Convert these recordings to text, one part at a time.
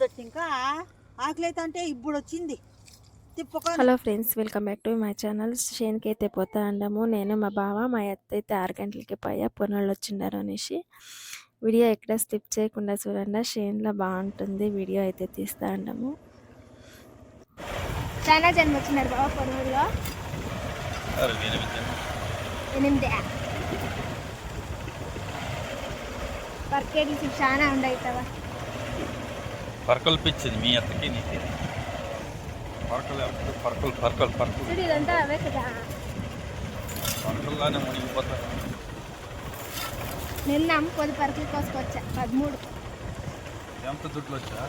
పొద్దుచ్చి ఇంకా ఆకలి అయితే అంటే ఇప్పుడు వచ్చింది hello friends welcome back to my channel. షేన్కి అయితే పోతా అండము నేను మా బావ మా అత్త అయితే ఆరు గంటలకి పోయా. పొన్నోళ్ళు వచ్చిండారు అనేసి. వీడియో ఎక్కడ స్కిప్ చేయకుండా చూడండి. షేన్లో బాగుంటుంది. వీడియో అయితే తీస్తా అండము చాలా జన్మ వచ్చినారు బాబా పొరుగులో ఎనిమిది. చాలా ఉండవు కదా పరకలు పిచ్చింది మీ అత్తకి నీకు. పరకలు ఎప్పుడు పరకలు పరకలు పరకలు పరకల్లానే మునిగిపోతారు నిన్న పది పరుకులు కోసుకొచ్చా. పదమూడు. ఎంత దుడ్లు వచ్చా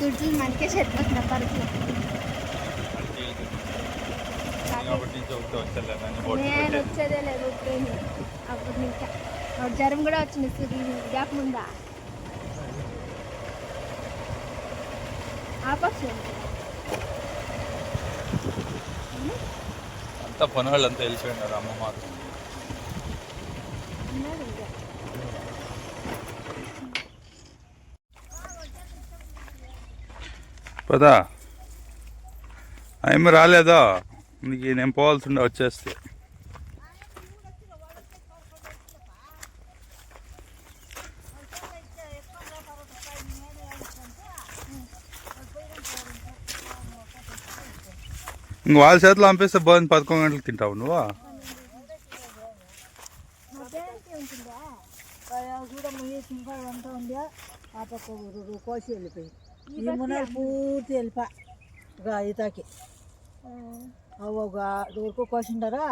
దుడ్లు మనకే సరిపోతున్నా పరుకులు నేను వచ్చేదే లేదు అప్పుడు ఇంకా. జ్వరం కూడా వచ్చింది గ్యాప్ ముందా అంతా పని వాళ్ళు అంతా వెళ్ళిపోయినారు ఉన్నాడు ఇంకా. పదా. ఏమి రాలేదా? నీకు నేను పోవాల్సి ఉండే వచ్చేస్తే. ఇంక వాళ్ళ చేతిలో పంపిస్తే బాగుంది పదకొండు గంటలకు తింటావు నువ్వు? అంతా కోసి వెళ్ళిపోయి ఈ మునాలు పూర్తి వెళ్ళిపా ఇక ఈతకి ఒక వరకు కోసింటారా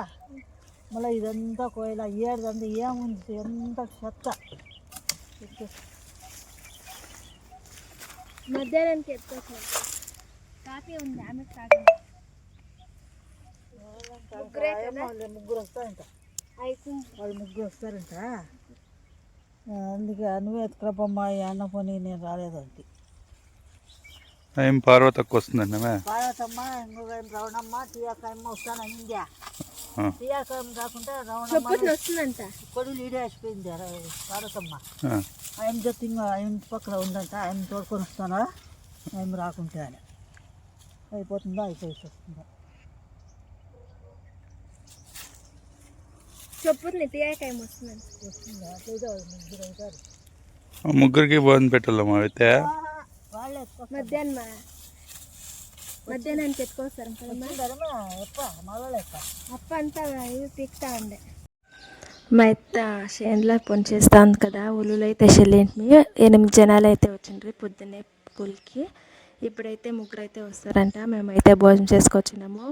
మళ్ళీ ఇదంతా కోయల ఏడుదంతా ఏముంది ఎంత చెత్త మధ్యాహ్నానికి ఎత్తుకోవచ్చు కాఫీ ఉంది ఆమె కాఫీ ముగ్గురే కదా? వాళ్ళు ముగ్గురు వస్తారంట. వాళ్ళు ముగ్గురు వస్తారంట. అందుకే నువ్వే ఎత్తుకురప్పమ్మా ఈ అన్న పోనీ నేను రాలేదంటే. ఏం పార్వతకు వస్తుందండి పార్వతమ్మ ఇంకొక ఏం రవణమ్మ టీయాకాయమ్మ వస్తాను అనిందా? ఆ. టీయాకాయం రాకుంటే రవణమ్మ చెప్పుకుని వస్తుందంట. కొడులు ఈడే వేసిపోయింది ర- పార్వతమ్మ. ఆ. ఆయన ఇంకా ఆయన పక్కన ఉందంట ఆయన తోడుకొని వస్తానా? ఆయన రాకుంటే అని. అయిపోతుందా? అయిపోయి వస్తుందా చెప్పుని తీయకాయ వస్తుందంట వస్తుందా ముగ్గురికి భోజనం పెట్టాలమ్మా అయితే. మధ్యాహ్నం ఎప్ప అప్ప అంతా ఇది పీక్తా ఉండే. మా అత్త షేన్లో పని చేస్తా ఉంది కదా ఊళ్ళో అయితే చెల్లింటి ఎనిమిది జనాలు అయితే వచ్చిండ్రు పొద్దున్నే స్కూల్కి. ఇప్పుడైతే ముగ్గురు అయితే వస్తారంట మేమైతే భోజనం చేసుకొచ్చినాము.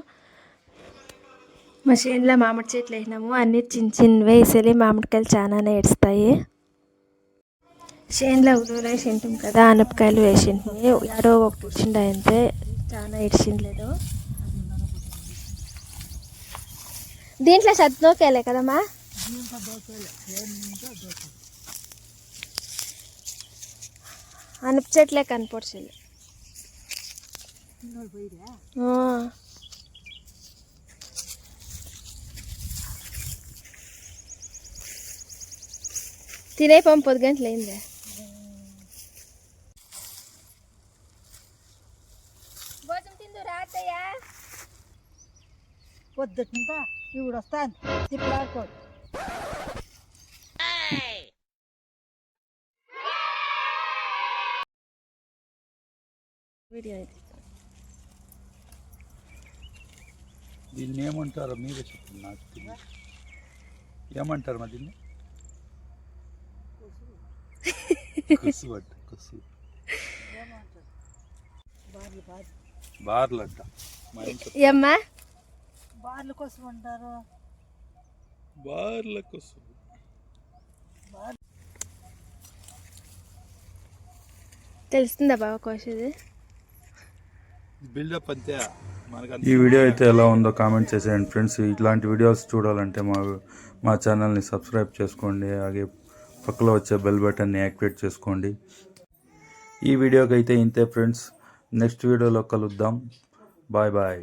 మా చేనులో మామిడి చెట్లు వేసినాము. అన్ని చిన్న చిన్నవే వేసేది మామిడికాయలు చాలానే ఏడుస్తాయి. చేనులో ఉలువలు వేసింటాం కదా అనపకాయలు వేసింటిమి. ఎడో ఒకటి వచ్చిండ అంతే. చాలా ఏడ్చిండలేదు దీంట్లో సద్నోకేలే కదమ్మా? అనప చెట్లే కనపడుతుంది తినే పంపు పొద్దు గంటలు అయిందే పొద్దుటింకా ఇప్పుడు వస్తాను తిప్పులాడుకోడు వీడియో ఇది దీన్ని ఏమంటారో మీరే చెప్పండి నాకు ఏమంటారు మా దీన్ని కుసు అంట కుసు బార్లు అంట ఏమ్మా కోసం అంటారు. బార్ల కుసు. తెలుస్తుందా బాబా కోసేది? బిల్డప్ అంతే. ఈ వీడియో అయితే ఎలా ఉందో కామెంట్ చేసేయండి ఫ్రెండ్స్. ఇట్లాంటి వీడియోస్ చూడాలంటే మా మా ఛానల్ని సబ్స్క్రైబ్ చేసుకోండి. అలాగే పక్కలో వచ్చే బెల్ బటన్ని యాక్టివేట్ చేసుకోండి. ఈ వీడియోకి అయితే ఇంతే ఫ్రెండ్స్ నెక్స్ట్ వీడియోలో కలుద్దాం. Bye bye